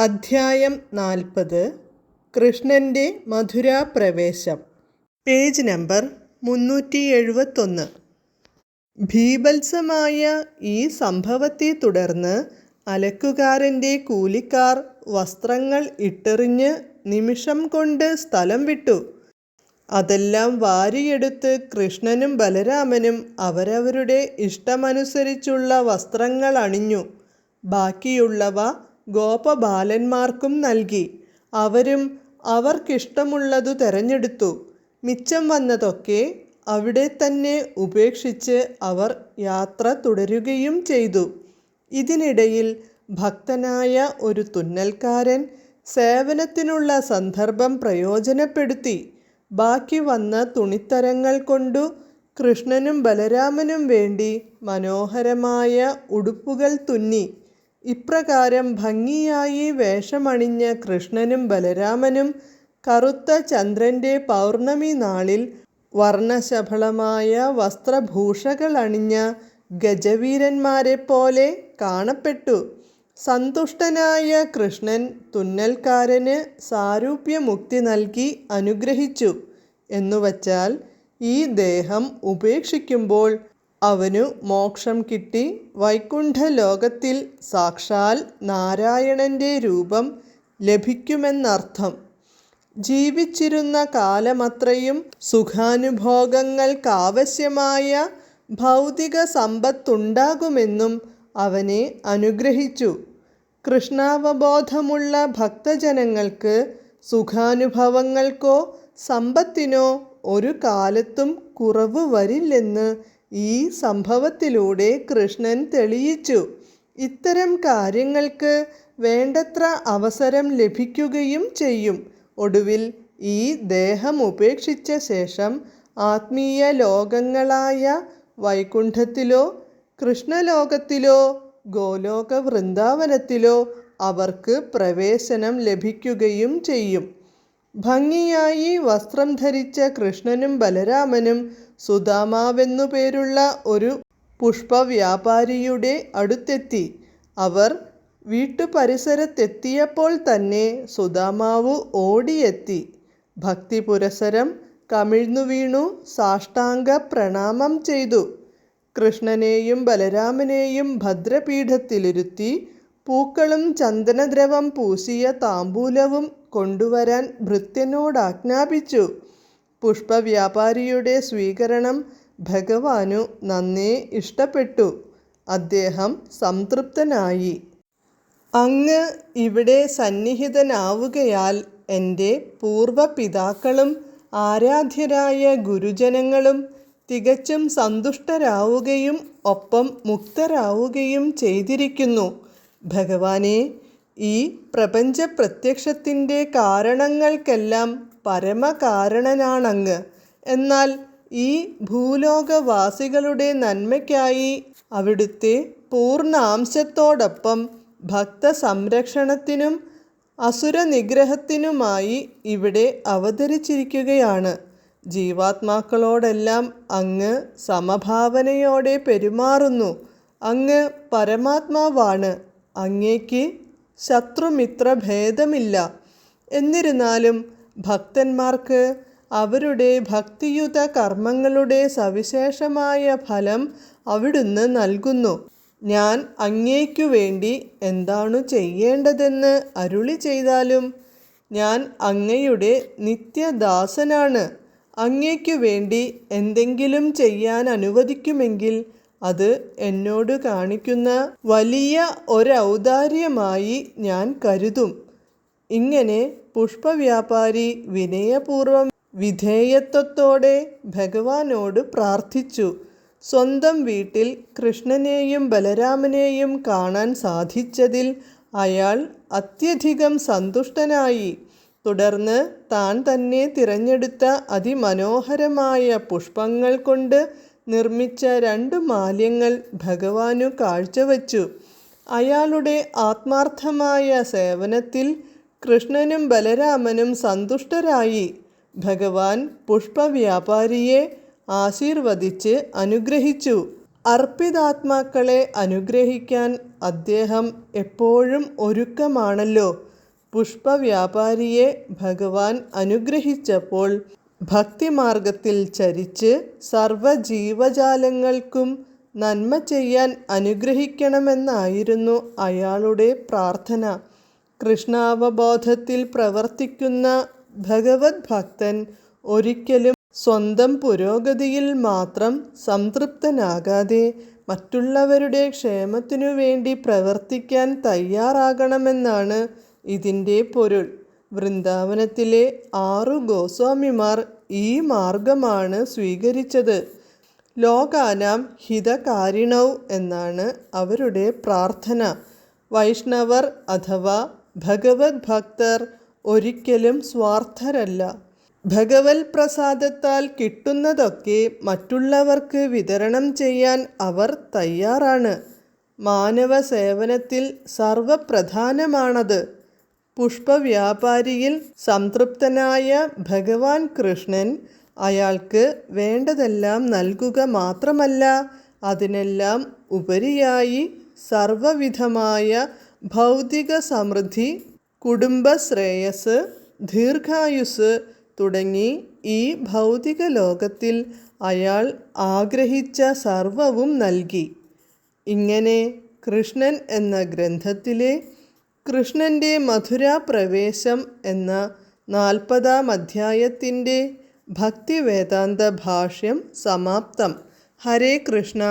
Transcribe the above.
അധ്യായം നാൽപ്പത്. കൃഷ്ണന്റെ മധുരാപ്രവേശം. പേജ് നമ്പർ മുന്നൂറ്റി എഴുപത്തൊന്ന് ഭീഭത്സമായ ഈ സംഭവത്തെ തുടർന്ന് അലക്കുകാരന്റെ കൂലിക്കാർ വസ്ത്രങ്ങൾ ഇട്ടെറിഞ്ഞ് നിമിഷം കൊണ്ട് സ്ഥലം വിട്ടു. അതെല്ലാം വാരിയെടുത്ത് കൃഷ്ണനും ബലരാമനും അവരവരുടെ ഇഷ്ടമനുസരിച്ചുള്ള വസ്ത്രങ്ങൾ അണിഞ്ഞു. ബാക്കിയുള്ളവ ഗോപബാലന്മാർക്കും നൽകി. അവരും അവർക്കിഷ്ടമുള്ളതു തെരഞ്ഞെടുത്തു. മിച്ചം വന്നതൊക്കെ അവിടെ തന്നെ ഉപേക്ഷിച്ച് അവർ യാത്ര തുടരുകയും ചെയ്തു. ഇതിനിടയിൽ ഭക്തനായ ഒരു തുന്നൽക്കാരൻ സേവനത്തിനുള്ള സന്ദർഭം പ്രയോജനപ്പെടുത്തി. ബാക്കി വന്ന തുണിത്തരങ്ങൾ കൊണ്ടു കൃഷ്ണനും ബലരാമനും വേണ്ടി മനോഹരമായ ഉടുപ്പുകൾ തുന്നി. ഇപ്രകാരം ഭംഗിയായി വേഷമണിഞ്ഞ കൃഷ്ണനും ബലരാമനും കറുത്ത ചന്ദ്രന്റെ പൗർണമി നാളിൽ വർണശബളമായ വസ്ത്രഭൂഷകൾ അണിഞ്ഞ ഗജവീരന്മാരെ പോലെ കാണപ്പെട്ടു. സന്തുഷ്ടനായ കൃഷ്ണൻ തുന്നൽക്കാരന് സാരൂപ്യമുക്തി നൽകി അനുഗ്രഹിച്ചു. എന്നുവച്ചാൽ ഈ ദേഹം ഉപേക്ഷിക്കുമ്പോൾ അവനു മോക്ഷം കിട്ടി. വൈകുണ്ഠലോകത്തിൽ സാക്ഷാൽ നാരായണന്റെ രൂപം ലഭിക്കുമെന്നർത്ഥം. ജീവിച്ചിരുന്ന കാലമത്രയും സുഖാനുഭോഗങ്ങൾക്കാവശ്യമായ ഭൗതിക സമ്പത്തുണ്ടാകുമെന്നും അവനെ അനുഗ്രഹിച്ചു. കൃഷ്ണാവബോധമുള്ള ഭക്തജനങ്ങൾക്ക് സുഖാനുഭവങ്ങൾക്കോ സമ്പത്തിനോ ഒരു കാലത്തും കുറവ് വരില്ലെന്ന് ഈ സംഭവത്തിലൂടെ കൃഷ്ണൻ തെളിയിച്ചു. ഇത്തരം കാര്യങ്ങൾക്ക് വേണ്ടത്ര അവസരം ലഭിക്കുകയും ചെയ്യും. ഒടുവിൽ ഈ ദേഹം ഉപേക്ഷിച്ച ശേഷം ആത്മീയ ലോകങ്ങളായ വൈകുണ്ഠത്തിലോ കൃഷ്ണലോകത്തിലോ ഗോലോക വൃന്ദാവനത്തിലോ അവർക്ക് പ്രവേശനം ലഭിക്കുകയും ചെയ്യും. ഭംഗിയായി വസ്ത്രം ധരിച്ച കൃഷ്ണനും ബലരാമനും സുദാമാവെന്നു പേരുള്ള ഒരു പുഷ്പവ്യാപാരിയുടെ അടുത്തെത്തി. അവർ വീട്ടുപരിസരത്തെത്തിയപ്പോൾ തന്നെ സുദാമാവ് ഓടിയെത്തി. വീണു സാഷ്ടാംഗ പ്രണാമം ചെയ്തു. കൃഷ്ണനെയും ബലരാമനെയും ഭദ്രപീഠത്തിലിരുത്തി പൂക്കളും ചന്ദനദ്രവം പൂശിയ താമ്പൂലവും കൊണ്ടുവരാൻ ഭൃത്യനോടാജ്ഞാപിച്ചു. പുഷ്പവ്യാപാരിയുടെ സ്വീകരണം ഭഗവാനു നന്നേ ഇഷ്ടപ്പെട്ടു. അദ്ദേഹം സംതൃപ്തനായി. അങ്ങ് ഇവിടെ സന്നിഹിതനാവുകയാൽ എന്റെ പൂർവപിതാക്കളും ആരാധ്യരായ ഗുരുജനങ്ങളും തികച്ചും സന്തുഷ്ടരാവുകയും ഒപ്പം മുക്തരാവുകയും ചെയ്തിരിക്കുന്നു. ഭഗവാനെ ഈ പ്രപഞ്ച പ്രത്യക്ഷത്തിന്റെ കാരണങ്ങൾക്കെല്ലാം പരമകാരണനാണങ്ങ്. എന്നാൽ ഈ ഭൂലോകവാസികളുടെ നന്മയ്ക്കായി അവിടുത്തെ പൂർണാംശത്തോടൊപ്പം ഭക്ത സംരക്ഷണത്തിനും ഇവിടെ അവതരിച്ചിരിക്കുകയാണ്. ജീവാത്മാക്കളോടെല്ലാം അങ്ങ് സമഭാവനയോടെ പെരുമാറുന്നു. അങ്ങ് പരമാത്മാവാണ്. അങ്ങേക്ക് ശത്രുമിത്ര ഭേദമില്ല എന്നിരുന്നാലും ഭക്തന്മാർക്ക് അവരുടെ ഭക്തിയുത കർമ്മങ്ങളുടെ സവിശേഷമായ ഫലം അവിടുന്ന് നൽകുന്നു. ഞാൻ അങ്ങേക്കു വേണ്ടി എന്താണു ചെയ്യേണ്ടതെന്ന് അരുളി ചെയ്താലും ഞാൻ അങ്ങയുടെ നിത്യദാസനാണ്. അങ്ങേക്കു വേണ്ടി എന്തെങ്കിലും ചെയ്യാൻ അനുവദിക്കുമെങ്കിൽ അത് എന്നോട് കാണിക്കുന്ന വലിയ ഒരൗദാര്യമായി ഞാൻ കരുതും. ഇങ്ങനെ പുഷ്പവ്യാപാരി വിനയപൂർവം വിധേയത്വത്തോടെ ഭഗവാനോട് പ്രാർത്ഥിച്ചു. സ്വന്തം വീട്ടിൽ കൃഷ്ണനെയും ബലരാമനെയും കാണാൻ സാധിച്ചതിൽ അയാൾ അത്യധികം സന്തുഷ്ടനായി. തുടർന്ന് താൻ തന്നെ തിരഞ്ഞെടുത്ത അതിമനോഹരമായ പുഷ്പങ്ങൾ കൊണ്ട് നിർമ്മിച്ച രണ്ട് മാല്യങ്ങൾ ഭഗവാനു കാഴ്ചവച്ചു. അയാളുടെ ആത്മാർത്ഥമായ സേവനത്തിൽ കൃഷ്ണനും ബലരാമനും സന്തുഷ്ടരായി. ഭഗവാൻ പുഷ്പവ്യാപാരിയെ ആശീർവദിച്ച് അനുഗ്രഹിച്ചു. അർപ്പിതാത്മാക്കളെ അനുഗ്രഹിക്കാൻ അദ്ദേഹം എപ്പോഴും ഒരുക്കമാണല്ലോ. പുഷ്പവ്യാപാരിയെ ഭഗവാൻ അനുഗ്രഹിച്ചപ്പോൾ ഭക്തിമാർഗത്തിൽ ചരിച്ച് സർവജീവജാലങ്ങൾക്കും നന്മ ചെയ്യാൻ അനുഗ്രഹിക്കണമെന്നായിരുന്നു അയാളുടെ പ്രാർത്ഥന. കൃഷ്ണാവബോധത്തിൽ പ്രവർത്തിക്കുന്ന ഭഗവത് ഭക്തൻ ഒരിക്കലും സ്വന്തം പുരോഗതിയിൽ മാത്രം സംതൃപ്തനാകാതെ മറ്റുള്ളവരുടെ ക്ഷേമത്തിനു വേണ്ടി പ്രവർത്തിക്കാൻ തയ്യാറാകണമെന്നാണ് ഇതിന്റെ പൊരുൾ. വൃന്ദാവനത്തിലെ ആറു ഗോസ്വാമിമാർ ഈ മാർഗമാണ് സ്വീകരിച്ചത്. ലോകാനാം ഹിതകാരിണൗ എന്നാണ് അവരുടെ പ്രാർത്ഥന. വൈഷ്ണവർ അഥവാ ഭഗവത് ഭക്തർ ഒരിക്കലും സ്വാർത്ഥരല്ല. ഭഗവത് പ്രസാദത്താൽ കിട്ടുന്നതൊക്കെ മറ്റുള്ളവർക്ക് വിതരണം ചെയ്യാൻ അവർ തയ്യാറാണ്. മാനവ സേവനത്തിൽ സർവപ്രധാനമാണത്. പുഷ്പവ്യാപാരിയിൽ സംതൃപ്തനായ ഭഗവാൻ കൃഷ്ണൻ അയാൾക്ക് വേണ്ടതെല്ലാം നൽകുക മാത്രമല്ല അതിനെല്ലാം ഉപരിയായി സർവവിധമായ ഭൗതിക സമൃദ്ധി കുടുംബശ്രേയസ് ദീർഘായുസ് തുടങ്ങി ഈ ഭൗതിക ലോകത്തിൽ അയാൾ ആഗ്രഹിച്ച സർവവും നൽകി. ഇങ്ങനെ കൃഷ്ണൻ എന്ന ഗ്രന്ഥത്തിലെ കൃഷ്ണന്റെ മധുരാപ്രവേശം എന്ന നാൽപ്പതാം അധ്യായത്തിന്റെ ഭക്തിവേദാന്ത ഭാഷ്യം സമാപ്തം. ഹരേ കൃഷ്ണ.